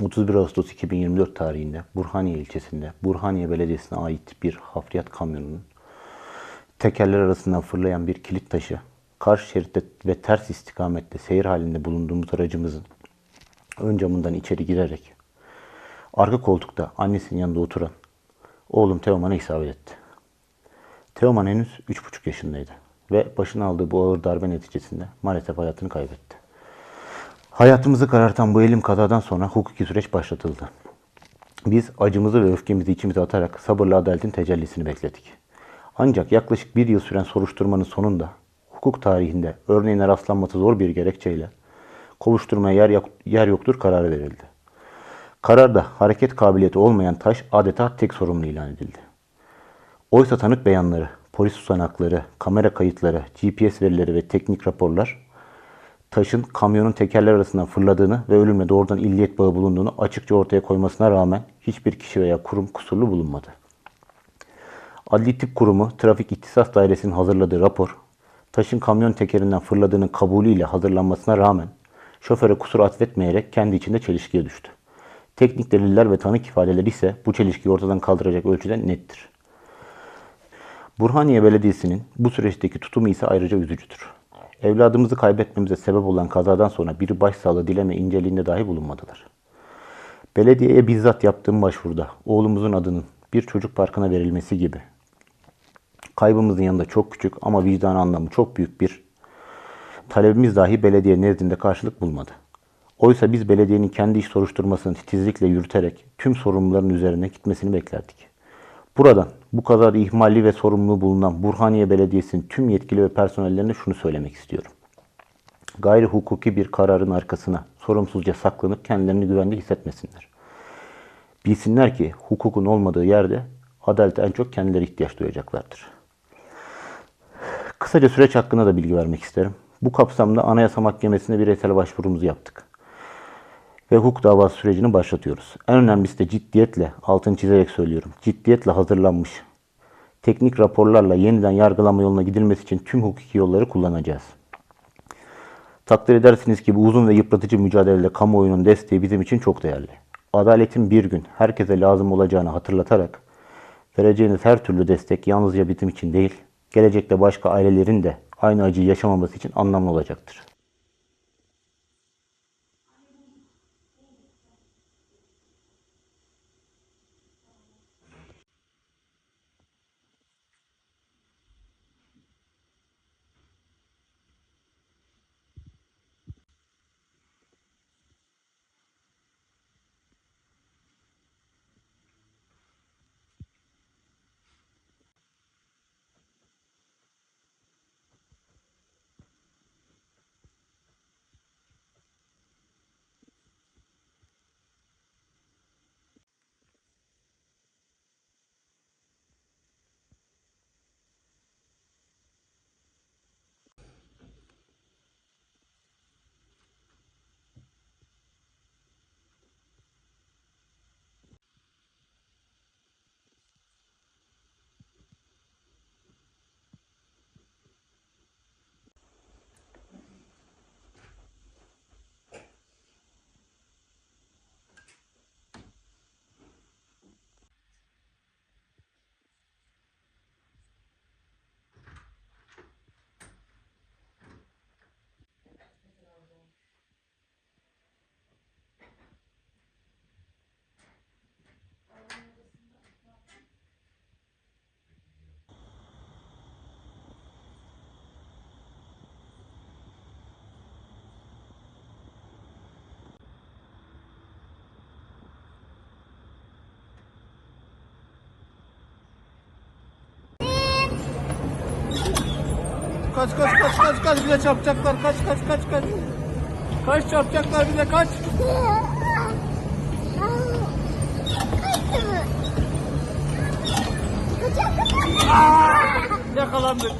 31 Ağustos 2024 tarihinde Burhaniye ilçesinde Burhaniye Belediyesi'ne ait bir hafriyat kamyonunun tekerler arasından fırlayan bir kilit taşı karşı şeritte ve ters istikamette seyir halinde bulunduğumuz aracımızın ön camından içeri girerek arka koltukta annesinin yanında oturan oğlum Teoman'a isabet etti. Teoman henüz 3,5 yaşındaydı ve başına aldığı bu ağır darbe neticesinde maalesef hayatını kaybetti. Hayatımızı karartan bu elim kazadan sonra hukuki süreç başlatıldı. Biz acımızı ve öfkemizi içimize atarak sabırla adaletin tecellisini bekledik. Ancak yaklaşık bir yıl süren soruşturmanın sonunda hukuk tarihinde örneğine rastlanması zor bir gerekçeyle kovuşturmaya yer, yer yoktur kararı verildi. Kararda hareket kabiliyeti olmayan taş adeta tek sorumlu ilan edildi. Oysa tanık beyanları, polis tutanakları, kamera kayıtları, GPS verileri ve teknik raporlar taşın kamyonun tekerler arasından fırladığını ve ölümle doğrudan illiyet bağı bulunduğunu açıkça ortaya koymasına rağmen hiçbir kişi veya kurum kusurlu bulunmadı. Adli Tıp Kurumu Trafik İhtisas Dairesi'nin hazırladığı rapor, taşın kamyon tekerinden fırladığının kabulüyle hazırlanmasına rağmen şoföre kusur atfetmeyerek kendi içinde çelişkiye düştü. Teknik deliller ve tanık ifadeleri ise bu çelişkiyi ortadan kaldıracak ölçüde nettir. Burhaniye Belediyesi'nin bu süreçteki tutumu ise ayrıca üzücüdür. Evladımızı kaybetmemize sebep olan kazadan sonra biri başsağlığı dileme inceliğinde dahi bulunmadılar. Belediyeye bizzat yaptığım başvuruda oğlumuzun adının bir çocuk parkına verilmesi gibi kaybımızın yanında çok küçük ama vicdan anlamı çok büyük bir talebimiz dahi belediye nezdinde karşılık bulmadı. Oysa biz belediyenin kendi iş soruşturmasını titizlikle yürüterek tüm sorumluların üzerine gitmesini beklerdik. Buradan bu kadar ihmalli ve sorumluluğu bulunan Burhaniye Belediyesi'nin tüm yetkili ve personellerine şunu söylemek istiyorum. Gayri hukuki bir kararın arkasına sorumsuzca saklanıp kendilerini güvende hissetmesinler. Bilsinler ki hukukun olmadığı yerde adalete en çok kendileri ihtiyaç duyacaklardır. Kısaca süreç hakkında da bilgi vermek isterim. Bu kapsamda Anayasa Mahkemesi'ne bireysel başvurumuzu yaptık. Ve hukuk davası sürecini başlatıyoruz. En önemlisi de ciddiyetle, altını çizerek söylüyorum, ciddiyetle hazırlanmış teknik raporlarla yeniden yargılama yoluna gidilmesi için tüm hukuki yolları kullanacağız. Takdir edersiniz ki bu uzun ve yıpratıcı mücadelede kamuoyunun desteği bizim için çok değerli. Adaletin bir gün herkese lazım olacağını hatırlatarak vereceğiniz her türlü destek yalnızca bizim için değil, gelecekte başka ailelerin de aynı acıyı yaşamaması için anlamlı olacaktır. Kaç kaç kaç kaç kaç bize çarpacaklar kaç kaç kaç kaç. Kaç çarpacaklar bize kaç. Yakalandık.